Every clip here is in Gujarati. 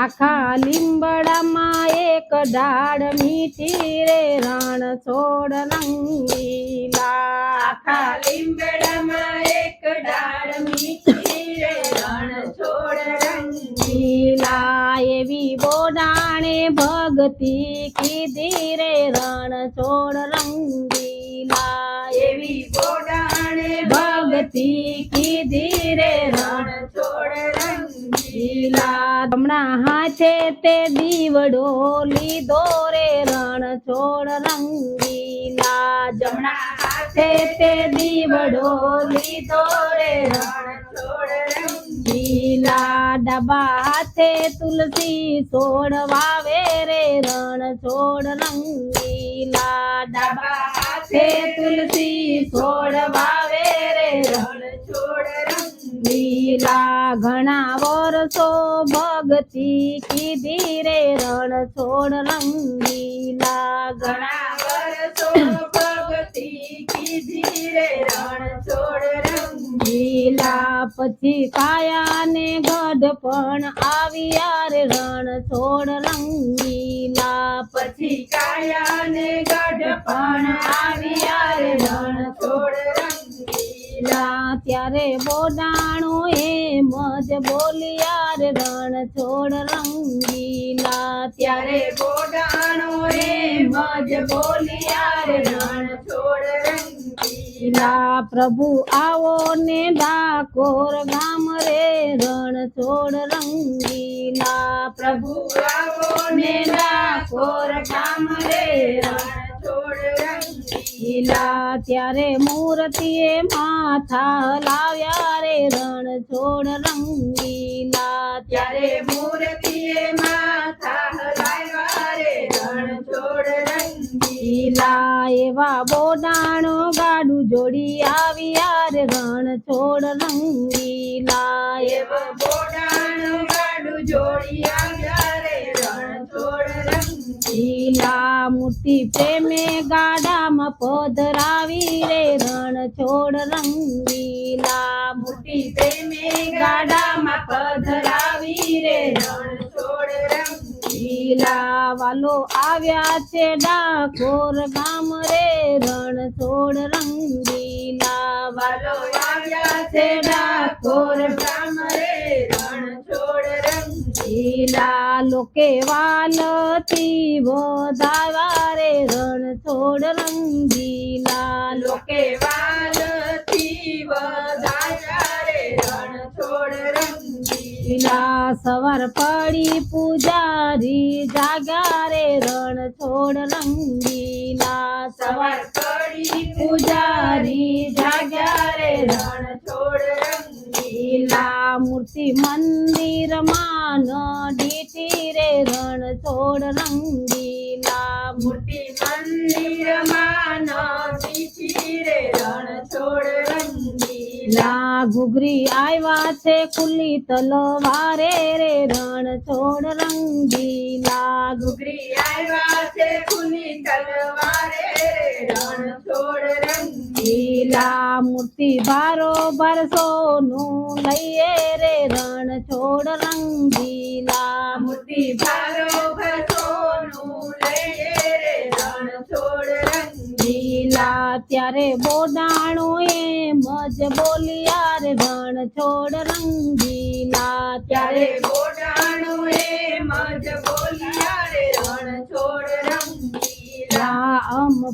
આખા લીંબડામાં એક ડાળ મીઠી રે રણ છોડ રંગીલા આખા લીંબડામાં એક ડાળ મીઠી રે રણ છોડ રંગીલા એવી બોડાણે ભગતી કીધી રે રણ છોડ રંગીલા હમણાં હાથે તે દીવડો લીધો રે રણ છોડ રંગીલા. જમણા હાથે તે દીવડો લીધો રે રણ છોડ રંગીલા. ડબા હાથે તુલસી છોડ વાવે રે રણ છોડ રંગીલા. ડબા હાથે તુલસી છોડ વાવે રે રણ લીલા ઘણા વર્ષો ભક્તિ કીધી રે રણ છોડ રંગીલા ઘણા વર્ષો ભક્તિ કીધી રે રણ છોડ રંગીલા પછી કાયા કાયાને ગઢ પણ આવ્યા રે રણ છોડ રંગીલા પછી કાયાને ગઢ પણ આવ્યા રે રણ છોડ રંગી લીલા ત્યારે બોડાણો એમ જ બોલિયા રે રણ છોડ રંગીલા. ત્યારે બોડાણો એમ જ બોલિયા રે રણ છોડ રંગીલા. પ્રભુ આવો ને ડાકોર ગામ રે રણ છોડ રંગીલા. પ્રભુ આવો ને ડાકોર ગામ રે રણ લીલા ત્યારે મૂર્તિએ માથા હલાવ્યા રે રણ છોડ રંગીલા. ત્યારે મૂર્તિએ માથા હલાવ્યા રે રણ છોડ રંગીલા. એવા બોડાણો ગાડું જોડી આવ્યા રે રણ છોડ રંગીલા. એવા બોડાણો ગાડું જોડી આવ્યા રે રણ છોડ રંગી લીલા મૂર્તિ પ્રેમે ગાડામાં પધરાવી રે, રણ, છોડ, રંગીલા. મૂર્તિ પ્રેમે ગાડામાં પધરાવી રે, રણ, છોડ, રંગીલા. વાલો આવ્યા છે ડાકોર ગામ રે, રણ, છોડ, રંગીલા. વાલો આવ્યા છે ડાકોર ગામ રે, રણ લીલા લોકે વાલથી વધાવા રે રણ છોડ રંગીલા લોકે વાલથી સવાર પડી પૂજારી જાગ્યા રે રણ છોડ રંગીલા સવાર પડી પૂજારી જાગ્યા રે રણ છોડ રંગીલા મૂર્તિ મંદિર માન ડીટી રે રણ છોડ રંગીલા. મૂર્તિ મંદિરમાં નજીથી રે રણ છોડ રંગી લા ઘુઘરી આવ્યા છે ખુલ્લી તલવારે રે રણ છોડ રંગીલા. ઘુઘરી આવ્યા છે ખુલ્લી તલવારે લીલા મૂર્તિ ભારો બારસો નું લઈએ રે રણ છોડ રંગીલા. મૂર્તિ ભારો ભસોનું લઈએ રે રણ છોડ રંગીલા. ત્યારે બોડાણો એમ જ બોલિયા રે રણ છોડ રંગીલા. ત્યારે ત્યારે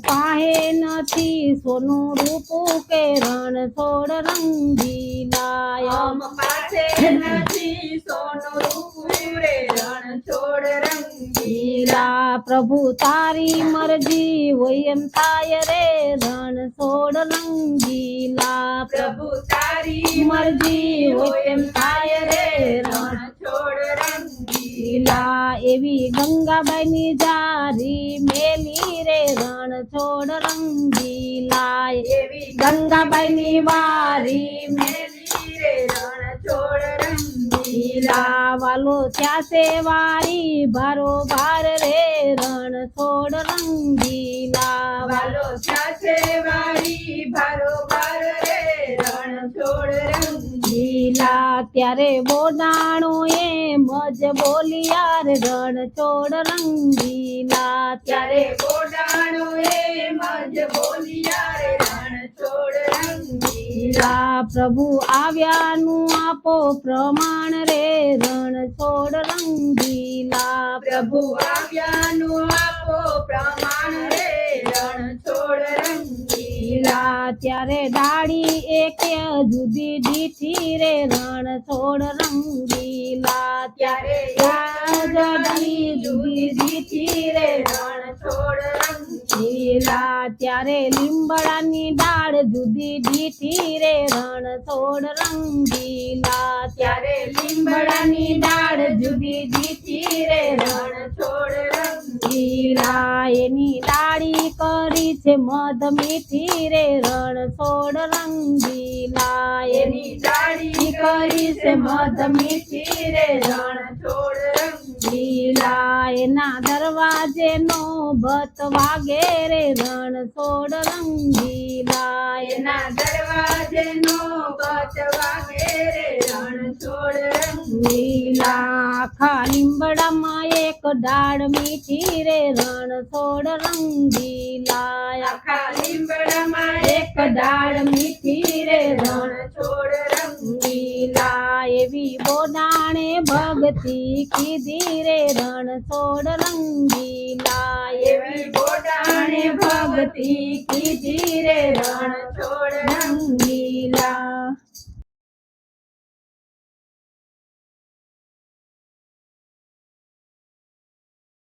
પાહે નથી સોનું રૂપું કે રણ છોડ રંગીલા પાસે નથી સોનું રૂપું રે રણ છોડ રંગી લીલા પ્રભુ તારી મરજી હોય એમ થાય રે રણ છોડ રંગીલા પ્રભુ તારી મરજી હોય એમ થાય રે રણ. છોડ રંગી લીલા એવી ગંગાબાઈની જારી છોડ રંગીલા એવી ગંગાબાઈની વારી મેલી રે રણ છોડ રંગીલા વાલો ત્યાં છે વારી ભારો ભાર રે રણ છોડ રંગીલા વાલો સાથે વારી ભારો ભાર રે રણ છોડ રંગી લીલા ત્યારે બોડાણો એમ જ બોલિયાર, રણ છોડ રંગીલા. ત્યારે બોડાણો એમ જ બોલિયા રણ છોડ રંગીલા. પ્રભુ આવ્યાનું આપો પ્રમાણ રે, રણ છોડ રંગીલા. પ્રભુ આવ્યાનું આપો પ્રમાણ રે ત્યારે ડાળી એક જુદી દીઠી રે રણ છોડ રંગીલા. ત્યારે યાદની જુદી દીઠી રે રણ છોડ રંગીલા. ત્યારે લીંબડાની ડાળ જુદી દીઠી રે રણ છોડ રંગીલા. ત્યારે લીંબડાની ડાળ જુદી દીઠી રે રણ છોડ લીલા એની ડાળી કરી છે મધ, મીઠી રે રણ છોડ રંગીલા એની ડાળી કરી છે મધ, મીઠી રે રણ છોડ રંગીલા એના દરવાજે નો ભત વાગે રે રણ છોડ રંગીલા એના દરવાજે નો ભત વાગે રે રણ છોડ લીલા લીંબડામાં એક ડાળ મીઠી રે રણ છોડ રંગીલા આખા લીમડામાં એક ડાળ મીઠી રે રણ છોડ રંગીલા લીલા એવી બોડાણે ભક્તિ કીધી રે રણ છોડ રંગીલા એવી બોડાણે ભક્તિ કીધી રે રણ છોડ રંગીલા